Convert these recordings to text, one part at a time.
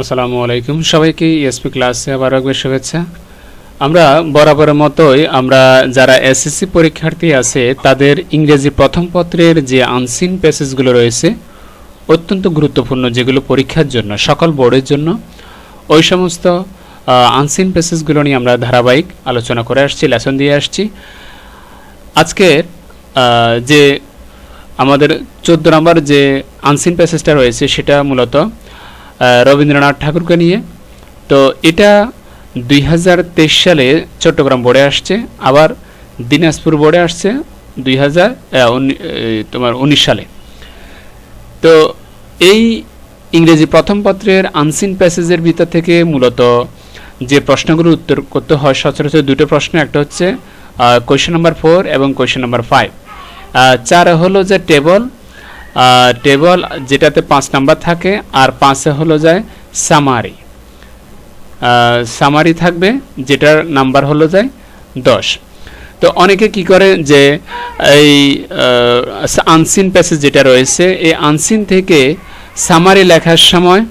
আসসালামু আলাইকুম। সবাইকে এসপি ক্লাসে আবার একবার শুভেচ্ছা। আমরা বরাবরের মতোই আমরা যারা এসএসসি পরীক্ষার্থী আছে, তাদের ইংরেজি প্রথম পত্রের যে আনসিন প্যাসেজগুলো রয়েছে, অত্যন্ত গুরুত্বপূর্ণ যেগুলো পরীক্ষার জন্য, সকল বোর্ডের জন্য, ওই সমস্ত আনসিন প্যাসেজগুলো নিয়ে আমরা ধারাবাহিক আলোচনা করে আসছি লেসন দিয়ে আসছি। আজকের যে আমাদের চোদ্দ নম্বর যে আনসিন প্যাসেজটা রয়েছে, সেটা মূলত রবীন্দ্রনাথ ঠাকুরকে নিয়ে। তো এটা দুই হাজার তেইশ সালে চট্টগ্রাম বোর্ডে আসছে, আবার দিনাজপুর বোর্ডে আসছে দুই হাজার তোমার উনিশ সালে। তো এই ইংরেজি প্রথম পত্রের আনসিন প্যাসেজের ভিতর থেকে মূলত যে প্রশ্নগুলো উত্তর করতে হয়, সচরাচর দুটো প্রশ্ন, একটা হচ্ছে কোয়েশ্চেন নাম্বার ফোর এবং কোয়েশ্চেন নাম্বার ফাইভ চার হলো যে টেবল টেবল যেটাতে পাঁচ নাম্বার থাকে, আর পাঁচে হলো যায় সামারি সামারি থাকবে, যেটার নাম্বার হলো যায় দশ। তো অনেকে কি করে যে এই আনসিন প্যাসেজ যেটা রয়েছে, এই আনসিন থেকে সামারি লেখার সময়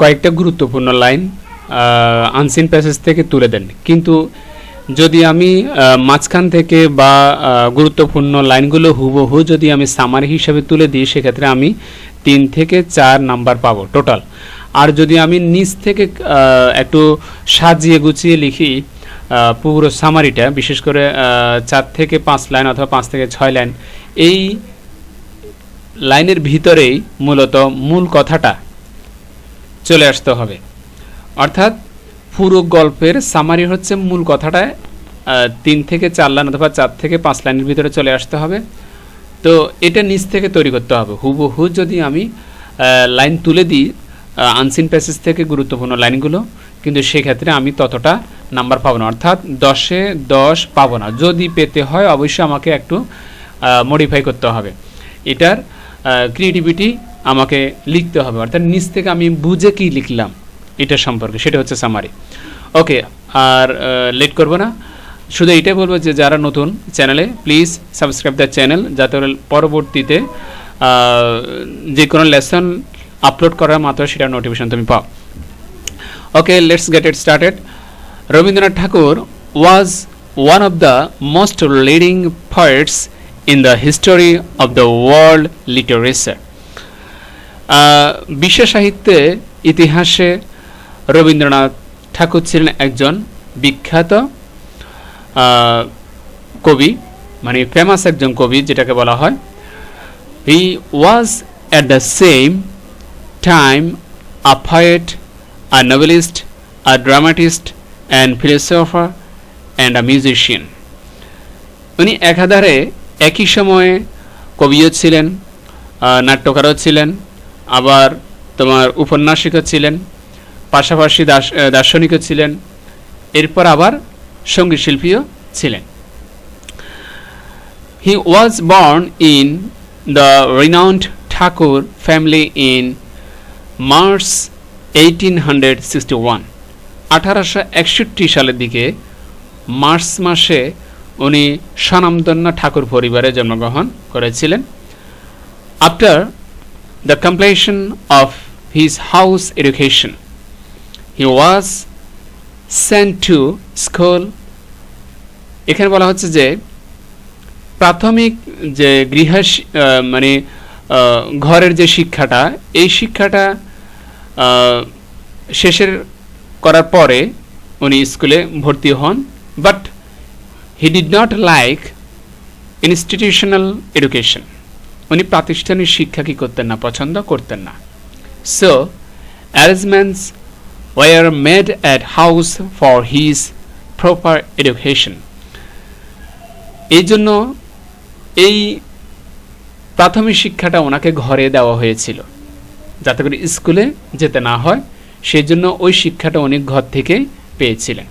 কয়েকটা গুরুত্বপূর্ণ লাইন আনসিন প্যাসেজ থেকে তুলে দেন। কিন্তু যদি আমি মাঝখান থেকে বা গুরুত্বপূর্ণ লাইনগুলো হুবহু যদি আমি সামারি হিসাবে তুলে দিই, সেক্ষেত্রে আমি তিন থেকে চার নাম্বার পাবো টোটাল আর যদি আমি নিচ থেকে একটু সাজিয়ে গুছিয়ে লিখি পুরো সামারিটা বিশেষ করে চার থেকে পাঁচ লাইন অথবা পাঁচ থেকে ছয় লাইন, এই লাইনের ভিতরেই মূলত মূল কথাটা চলে আসতে হবে। অর্থাৎ পুরো গল্পের সামারি হচ্ছে মূল কথাটা তিন থেকে চার লাইন অথবা চার থেকে পাঁচ লাইনের ভিতরে চলে আসতে হবে। তো এটা নিচ থেকে তৈরি করতে হবে। হুবহু যদি আমি লাইন তুলে দিই আনসিন প্যাসেজ থেকে গুরুত্বপূর্ণ লাইনগুলো, কিন্তু সেক্ষেত্রে আমি ততটা নাম্বার পাবো না। অর্থাৎ দশে দশ পাবো না। যদি পেতে হয়, অবশ্যই আমাকে একটু মডিফাই করতে হবে। এটার ক্রিয়েটিভিটি আমাকে লিখতে হবে। অর্থাৎ নিচ থেকে আমি বুঝে কি লিখলাম? এটা সম্পর্কে, সেটা হচ্ছে সামারি ওকে আর লেট করব না। শুধু এটাই বলব যে যারা নতুন চ্যানেলে প্লিজ সাবস্ক্রাইব দ্য চ্যানেল যাতে পরবর্তীতে যে কোনো লেসন আপলোড করার মাত্র সেটার নোটিফিকেশন তুমি পাও। Okay let's get it started Rabindranath Thakur was one of the most leading poets in the history of the world literature বিশ্ব সাহিত্যে ইতিহাসে রবীন্দ্রনাথ ঠাকুর ছিলেন একজন বিখ্যাত কবি মানে ফেমাস একজন কবি যেটাকে বলা হয় he was at the same time a poet, a novelist, a dramatist, and philosopher, and a musician. উনি একাধারে একই সময়ে কবিও ছিলেন নাট্যকারও ছিলেন আবার তোমার উপন্যাসিকও ছিলেন পাশাপাশি দার্শনিকও ছিলেন। এরপর আবার সংগীত শিল্পীও ছিলেন। He was born in the renowned Thakur family in March eighteen hundred sixty one আঠারোশো একষট্টি সালের দিকে মার্চ মাসে উনি স্বনামধন্য ঠাকুর পরিবারে জন্মগ্রহণ করেছিলেন। After the completion of his house education he was sent to school এখানে বলা হচ্ছে যে প্রাথমিক যে গৃহ মানে ঘরের যে শিক্ষাটা, এই শিক্ষাটা শেষের করার পরে উনি স্কুলে ভর্তি হন। But he did not like institutional education উনি প্রাতিষ্ঠানিক শিক্ষা কি করতেন না, পছন্দ করতেন না। So arrangements were made at house for his proper education এই জন্য এই প্রাথমিক শিক্ষাটা ওনাকে ঘরে দেওয়া হয়েছিল, যাতে করে স্কুলে যেতে না হয়। সেই জন্য ওই শিক্ষাটা উনি ঘর থেকে পেয়েছিলেন।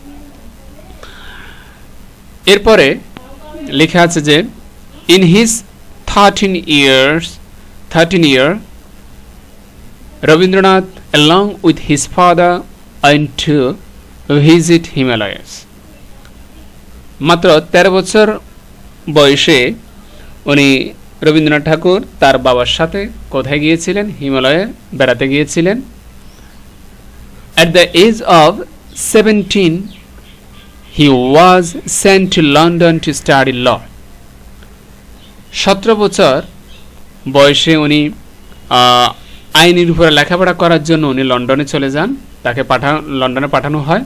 এরপরে লেখা আছে যে in his thirteen years thirteen year Rabindranath along with his father in to visit Himalayas মাত্র তেরো বছর বয়সে উনি রবীন্দ্রনাথ ঠাকুর তার বাবার সাথে কোথায় গিয়েছিলেন? হিমালয়ে বেড়াতে গিয়েছিলেন। At the age of 17, he was sent to London to study law. সতেরো বছর বয়সে উনি আইনের উপরে লেখাপড়া করার জন্য উনি লন্ডনে চলে যান। তাকে পাঠানো, লন্ডনে পাঠানো হয়।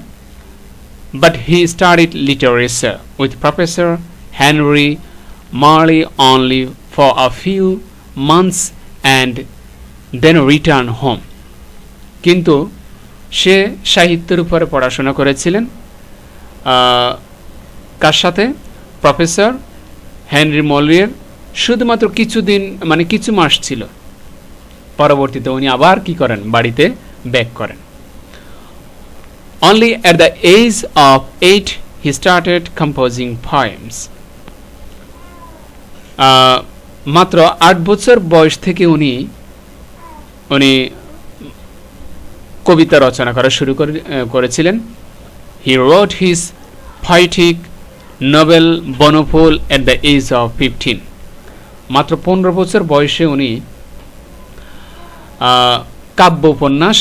But he studied literature with Professor Henry Marley only for a few months and then return home কিন্তু সে সাহিত্যের উপরে পড়াশোনা করেছিলেন। কার সাথে? প্রফেসর হেনরি মলিয়ের শুধুমাত্র কিছুদিন মানে কিছু মাস ছিল। পরবর্তীতে উনি আবার কি করেন? বাড়িতে ব্যাক করেন। Only at the age of eight he started composing poems. আহ, মাত্র আট বছর বয়স থেকে উনি উনি কবিতা রচনা করা শুরু করেছিলেন he wrote his poetic novel Banaphul at the age of fifteen মাত্র পনেরো বছর বয়সে উনি কাব্য উপন্যাস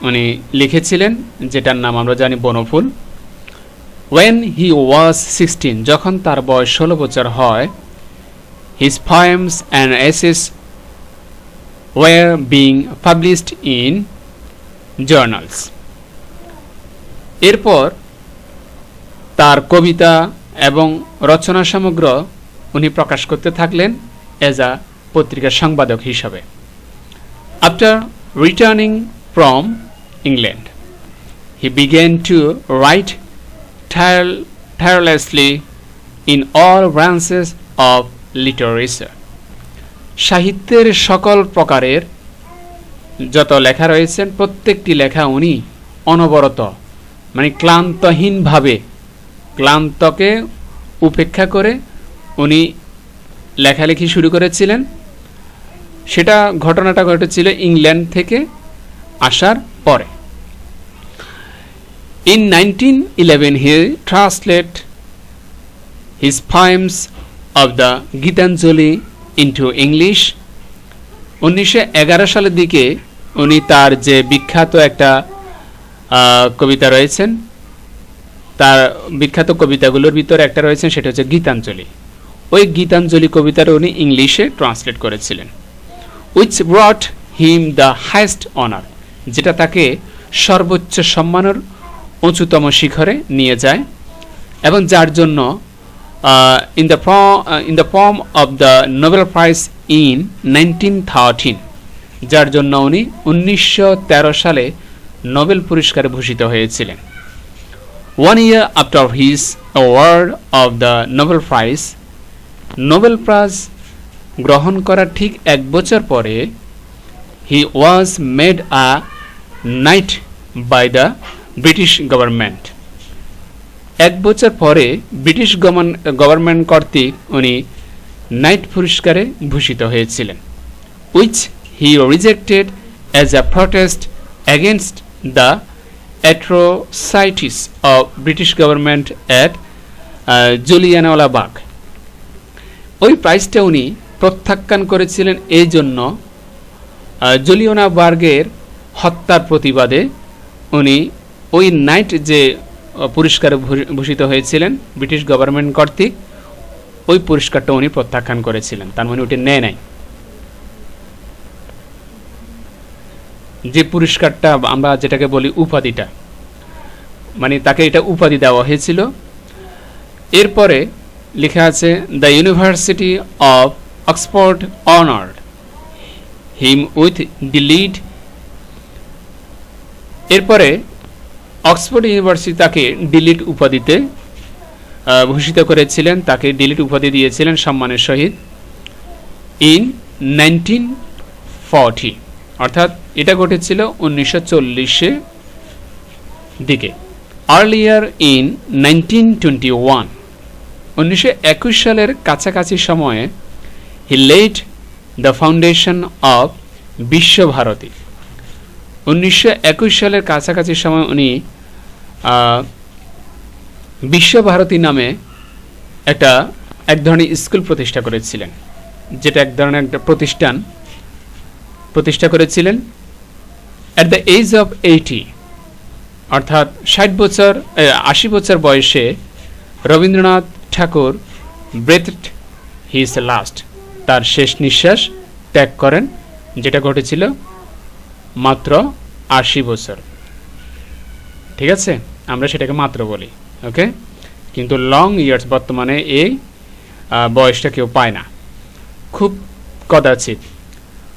উনি লিখেছিলেন, যেটার নাম আমরা জানি বনফুল। ওয়েন হি ওয়াজ সিক্সটিন যখন তার বয়স ষোলো বছর হয় his poems and essays were being published in journals এরপর তার কবিতা এবং রচনা সমগ্র উনি প্রকাশ করতে থাকলেন এজ আ পত্রিকার সংবাদক হিসাবে। After returning from England. He began to write tire- tirelessly in all branches of literature. সাহিত্যের সকল প্রকারের যত লেখা রয়েছেন প্রত্যেকটি লেখা উনি অনবরত মানে ক্লান্তহীনভাবে, ক্লান্তকে উপেক্ষা করে উনি লেখালেখি শুরু করেছিলেন সেটা ঘটনাটা ঘটেছিল ইংল্যান্ড থেকে আসার পরে In 1911, he translated his poems of the Gitanjali into English. উনিশশো এগারো সালের দিকে উনি তার যে বিখ্যাত একটা কবিতা রয়েছেন তার বিখ্যাত কবিতাগুলোর ভিতরে একটা রয়েছেন সেটা হচ্ছে গীতাঞ্জলি ওই গীতাঞ্জলি কবিতাটা উনি ইংলিশে ট্রান্সলেট করেছিলেন which brought him the highest honour যেটা তাকে সর্বোচ্চ সম্মানের উঁচুতম শিখরে নিয়ে যায় এবং যার জন্য in the in the form of the Nobel prize in nineteen thirteen যার জন্য উনি উনিশশো তেরো সালে নোবেল পুরস্কারে ভূষিত হয়েছিলেন। One year after his award of the Nobel prize Nobel prize গ্রহণ করার ঠিক এক বছর পরে he was made a knight by the British government. এক বছর পরে ব্রিটিশ গভর্নমেন্ট কর্তৃক উনি নাইট পুরস্কারে ভূষিত হয়েছিলেন which he rejected as a protest against the atrocities of British government at Jallianwala Bagh ওই প্রাইজটা উনি প্রত্যাখ্যান করেছিলেন এই জন্য জলিওনা বার্গের হত্যার প্রতিবাদে উনি ওই নাইট যে পুরস্কারে ভূষিত হয়েছিলেন ব্রিটিশ গভর্নমেন্ট কর্তৃক, ওই পুরস্কারটা উনি প্রত্যাখ্যান করেছিলেন। তার মানে ওটি নেয় নাই। যে পুরস্কারটা আমরা যেটাকে বলি উপাধিটা মানে তাকে এটা উপাধি দেওয়া হয়েছিল। এরপরে লেখা আছে the university of Oxford honoured him with D Litt এরপরে অক্সফোর্ড ইউনিভার্সিটি তাকে ডিলিট উপাধিতে ভূষিত করেছিলেন। তাকে ডিলিট উপাধি দিয়েছিলেন সম্মানের সহিত ইন নাইনটিন ফর্টি অর্থাৎ এটা ঘটেছিল উনিশশো চল্লিশে দিকে। Earlier in nineteen twenty one উনিশশো একুশ সালের কাছাকাছি সময়ে he laid the foundation of Visva Bharati উনিশশো একুশ সালের কাছাকাছি সময় উনি বিশ্বভারতী নামে একটা এক ধরনের স্কুল প্রতিষ্ঠা করেছিলেন, যেটা এক ধরনের একটা প্রতিষ্ঠান প্রতিষ্ঠা করেছিলেন। At the age of eighty অর্থাৎ ষাট বছর আশি বছর বয়সে Rabindranath Thakur breath his last, তার শেষ নিঃশ্বাস ত্যাগ করেন, যেটা ঘটেছিল মাত্র আশি বছর। ঠিক আছে? আমরা সেটাকে মাত্র বলি, ওকে? কিন্তু লং ইয়ার্স বর্তমানে এই বয়সটা কেউ পায় না। খুব কদাচিত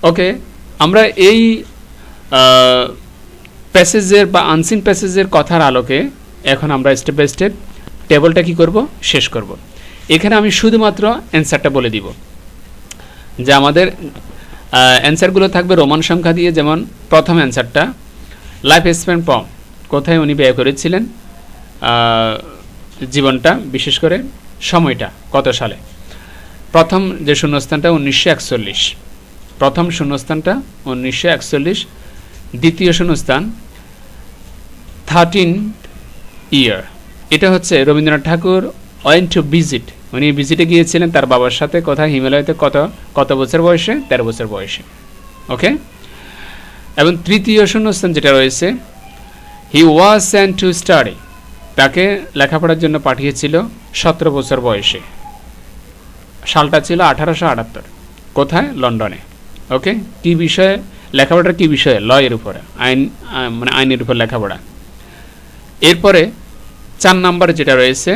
ওকে? আমরা এই প্যাসেজের বা আনসিন প্যাসেজের কথার আলোকে এখন আমরা স্টেপ বাই স্টেপ টেবলটা কি করব? শেষ করব। এখানে আমি শুধুমাত্র অ্যান্সারটা বলে দিব। যে আমাদের অ্যান্সারগুলো থাকবে রোমান সংখ্যা দিয়ে, যেমন প্রথম অ্যান্সারটা লাইফ স্প্যান পম কোথায় উনি ব্যয় করেছিলেন জীবনটা, বিশেষ করে সময়টা, কত সালে? প্রথম যে শূন্যস্থানটা উনিশশো একচল্লিশ। প্রথম শূন্যস্থানটা উনিশশো একচল্লিশ, দ্বিতীয় শূন্যস্থান থার্টিন ইয়ার এটা হচ্ছে Rabindranath Thakur went to visit উনি ভিজিটে গিয়েছিলেন, তার বাবার সাথে কোথায়? হিমালয়তে কত কত বছর বয়সে? তেরো বছর বয়সে। ওকে এবং তৃতীয় শূন্যস্থান যেটা রয়েছে he was sent to study তাকে লেখাপড়ার জন্য পাঠিয়েছিল সতেরো বছর বয়সে। সালটা ছিল আঠারোশো আটাত্তর। কোথায়? লন্ডনে। ওকে কি বিষয়ে? লেখাপড়ার কি বিষয়ে? ল এর উপরে। আইন মানে আইনের উপর লেখাপড়া। এরপরে চার নাম্বার যেটা রয়েছে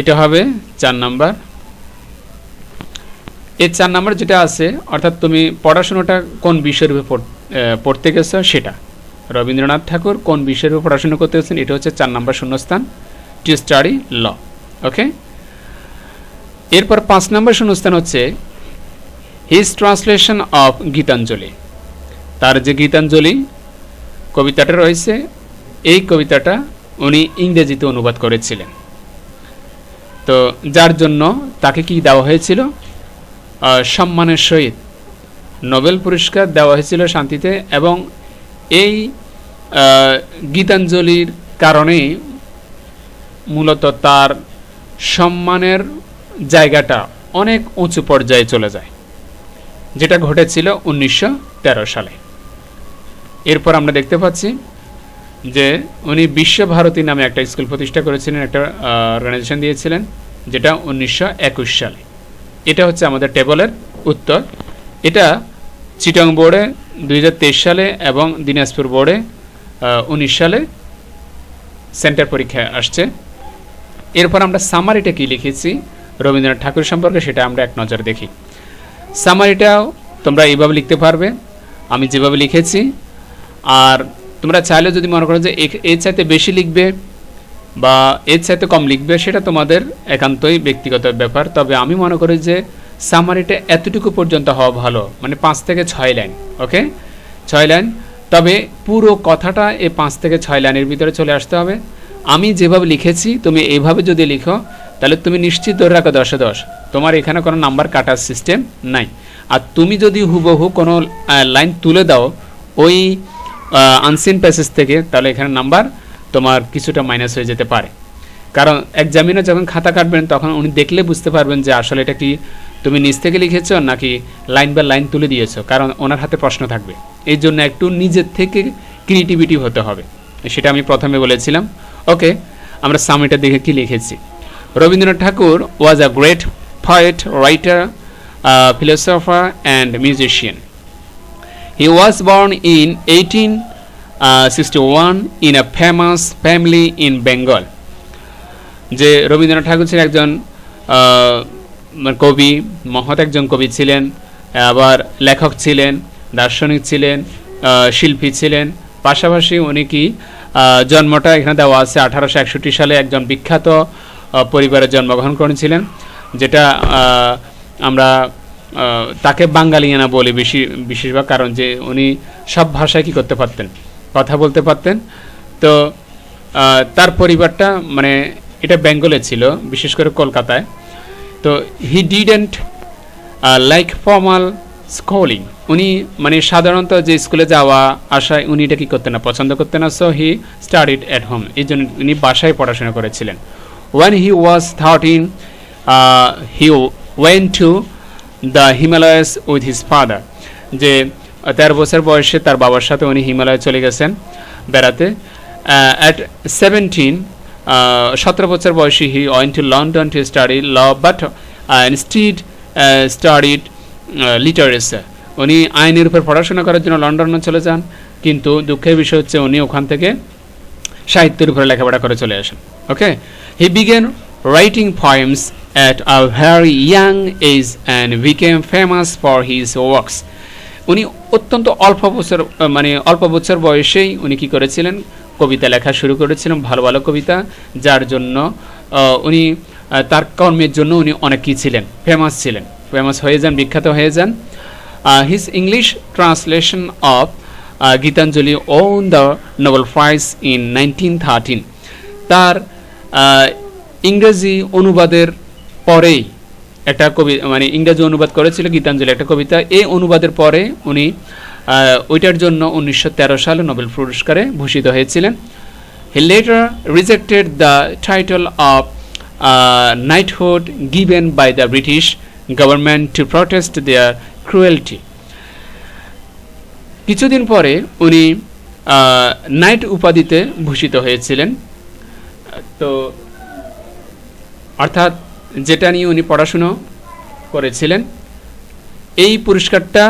এটা হবে চার নাম্বার। এই চার নাম্বার যেটা আছে, অর্থাৎ তুমি পড়াশোনাটা কোন বিষয়ের উপর পড়তে গেছো সেটা। রবীন্দ্রনাথ ঠাকুর কোন বিষয়ের উপর পড়াশোনা করতে গেছেন, এটা হচ্ছে চার নম্বর শূন্যস্থান টু স্টাডি ল ওকে এরপর পাঁচ নম্বর শূন্যস্থান হচ্ছে হিজ ট্রান্সলেশন অফ গীতাঞ্জলি। তার যে গীতাঞ্জলি কবিতাটা রয়েছে, এই কবিতাটা উনি ইংরেজিতে অনুবাদ করেছিলেন। তো যার জন্য তাকে কি দেওয়া হয়েছিল? সম্মানের সহিত নোবেল পুরস্কার দেওয়া হয়েছিল শান্তিতে এবং এই গীতাঞ্জলির কারণেই মূলত তার সম্মানের জায়গাটা অনেক উঁচু পর্যায়ে চলে যায়, যেটা ঘটেছিল উনিশশো তেরো সালে। এরপর আমরা দেখতে পাচ্ছি যে উনি বিশ্বভারতী নামে একটা স্কুল প্রতিষ্ঠা করেছিলেন, একটা অর্গানাইজেশন দিয়েছিলেন, যেটা উনিশশো একুশ সালে। এটা হচ্ছে আমাদের টেবলের উত্তর। এটা চিটং বোর্ডে দুই হাজার তেইশ সালে এবং দিনাজপুর বোর্ডে উনিশ সালে সেন্টার পরীক্ষায় আসছে। এরপর আমরা সামারিটা কি লিখেছি, রবীন্দ্রনাথ ঠাকুর সম্পর্কে সেটা আমরা এক নজর দেখি। সামারিটাও তোমরা এইভাবে লিখতে পারবে, আমি যেভাবে লিখেছি। আর তোমরা চাইলে যদি মনে করো যে এর চাইতে বেশি লিখবে বা এর চাইতে কম লিখবে, সেটা তোমাদের একান্তই ব্যক্তিগত ব্যাপার। তবে আমি মনে করি যে সামারিটা এতটুকু পর্যন্ত হওয়া ভালো। মানে পাঁচ থেকে ছয় লাইন, ওকে? ছয় লাইন। তবে পুরো কথাটা এই পাঁচ থেকে ছয় লাইনের ভিতরে চলে আসতে হবে। আমি যেভাবে লিখেছি, তুমি এইভাবে যদি লিখো, তাহলে তুমি নিশ্চিত ধরে রাখো দশে দশ। তোমার এখানে কোনো নাম্বার কাটার সিস্টেম নাই। আর তুমি যদি হুবহু কোনো লাইন তুলে দাও, ওই আনসিন প্যাসেজ থেকে, তাহলে এখানে নাম্বার তোমার কিছুটা মাইনাস হয়ে যেতে পারে। কারণ এক্সামিনে যখন খাতা কাটবেন তখন উনি দেখলে বুঝতে পারবেন যে আসলে এটা কি তুমি নিজ থেকে লিখেছো নাকি লাইন বাই লাইন তুলে দিয়েছ কারণ ওনার হাতে প্রশ্ন থাকবে এই জন্য একটু নিজের থেকে ক্রিয়েটিভিটি হতে হবে সেটা আমি প্রথমে বলেছিলাম ওকে আমরা সামিটা দেখে কি লিখেছি Rabindranath Thakur was a great poet, writer, uh, philosopher, and musician. He was born in 1861 in a famous family in Bengal. যে রবীন্দ্রনাথ ঠাকুর ছিলেন একজন মানে কবি, মহৎ একজন কবি ছিলেন, আবার লেখক ছিলেন, দার্শনিক ছিলেন শিল্পী ছিলেন। পাশাপাশি উনি কি জন্মটা এখানে দেওয়া আছে আঠারোশো একষট্টি সালে একজন বিখ্যাত পরিবারে জন্মগ্রহণ করেছিলেন, যেটা আমরা তাকে বাঙালিয়ানা বলি বেশি, বেশিরভাগ কারণ যে উনি সব ভাষায় কি করতে পারতেন, কথা বলতে পারতেন। তো তার পরিবারটা মানে এটা বেঙ্গলে ছিল, বিশেষ করে কলকাতায়। তো he didn't like formal schooling উনি মানে সাধারণত যে স্কুলে যাওয়া, আসায় উনি এটা কি করতেন না, পছন্দ করতেন না so he studied at home এই জন্য উনি বাসায় পড়াশোনা করেছিলেন। When he was thirteen he went to the Himalayas with his father যে তেরো বছর বয়সে তার বাবার সাথে উনি হিমালয়ে চলে গেছেন বেড়াতে। অ্যাট সেভেন্টিন সতেরো বছর বয়সে he went to London to study law but instead studied literature উনি আইনের উপর পড়াশোনা করার জন্য লন্ডনে চলে যান, কিন্তু দুঃখের বিষয় হচ্ছে উনি ওখান থেকে সাহিত্যের উপরে লেখাপড়া করে চলে আসেন okay he began writing poems at a very young age and became famous for his works উনি অত্যন্ত অল্প বছর মানে অল্প বছর বয়সেই উনি কি করেছিলেন? কবিতা লেখা শুরু করেছিলেন, ভালো ভালো কবিতা, যার জন্য উনি তার কর্মের জন্য উনি অনেক কি ছিলেন ফেমাস ছিলেন ফেমাস হয়ে যান, বিখ্যাত হয়ে যান। His English translation of Gitanjali won the Nobel prize in nineteen thirteen তার ইংরেজি অনুবাদের পরেই একটা কবি মানে ইংরেজি অনুবাদ করেছিল গীতাঞ্জলি একটা কবিতা, এই অনুবাদের পরে উনি ওইটার জন্য উনিশশো তেরো সালে নোবেল পুরস্কারে ভূষিত হয়েছিলেন। He later rejected the title of knighthood given by the British government to protest their cruelty কিছুদিন পরে উনি নাইট উপাধিতে ভূষিত হয়েছিলেন। তো অর্থাৎ যেটা নিয়ে উনি পড়াশুনো করেছিলেন, এই পুরস্কারটা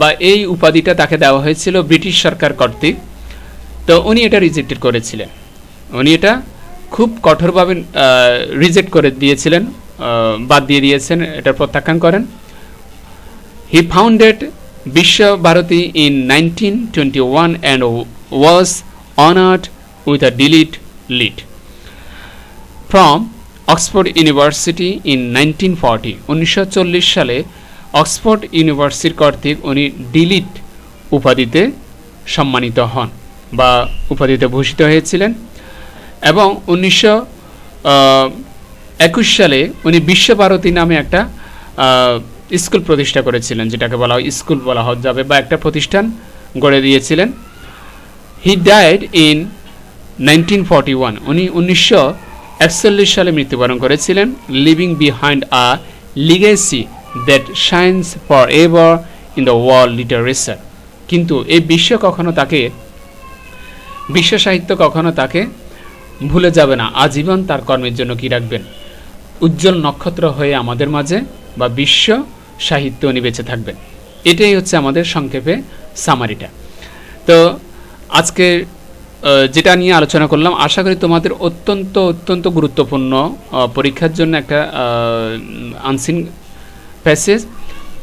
বা এই উপাধিটা তাকে দেওয়া হয়েছিল ব্রিটিশ সরকার কর্তৃক। তো উনি এটা রিজেক্টেড করেছিলেন। উনি এটা খুব কঠোরভাবে রিজেক্ট করে দিয়েছিলেন বাদ দিয়ে দিয়েছেন, এটা প্রত্যাখ্যান করেন। হি ফাউন্ডেড বিশ্ব Bharati in nineteen twenty one and was honoured with a DLitt lead from Oxford University in nineteen forty উনিশশো চল্লিশ সালে অক্সফোর্ড ইউনিভার্সিটির কর্তৃক উনি ডিলিট উপাধিতে সম্মানিত হন বা উপাধিতে ভূষিত হয়েছিলেন এবং উনিশশো একুশ সালে উনি বিশ্বভারতী নামে একটা স্কুল প্রতিষ্ঠা করেছিলেন, যেটাকে বলা হয় স্কুল বলা যাবে বা একটা প্রতিষ্ঠান গড়ে দিয়েছিলেন। He died in nineteen forty one উনি উনিশশো একচল্লিশ সালে মৃত্যুবরণ করেছিলেন। Living behind a legacy that shines for ever in the world literature কিন্তু এই বিশ্ব কখনো তাকে, বিশ্ব সাহিত্য কখনো তাকে ভুলে যাবে না। আজীবন তার কর্মের জন্য কি রাখবেন? উজ্জ্বল নক্ষত্র হয়ে আমাদের মাঝে বা বিশ্ব সাহিত্য উনি বেঁচে থাকবেন। এটাই হচ্ছে আমাদের সংক্ষেপে সামারিটা তো আজকে যেটা নিয়ে আলোচনা করলাম, আশা করি তোমাদের অত্যন্ত অত্যন্ত গুরুত্বপূর্ণ পরীক্ষার জন্য একটা আনসিন প্যাসেজ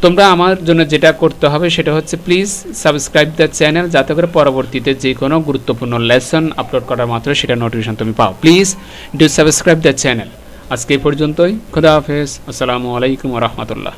তোমরা আমার জন্য যেটা করতে হবে সেটা হচ্ছে প্লিজ সাবস্ক্রাইব দ্য চ্যানেল যাতে করে পরবর্তীতে যে কোনো গুরুত্বপূর্ণ লেসন আপলোড করার মাত্র সেটা নোটিফিকেশন তুমি পাও। Please do subscribe the channel আজকে এই পর্যন্তই। খুদা হাফেজ। আসসালামু আলাইকুম রহমতুল্লাহ।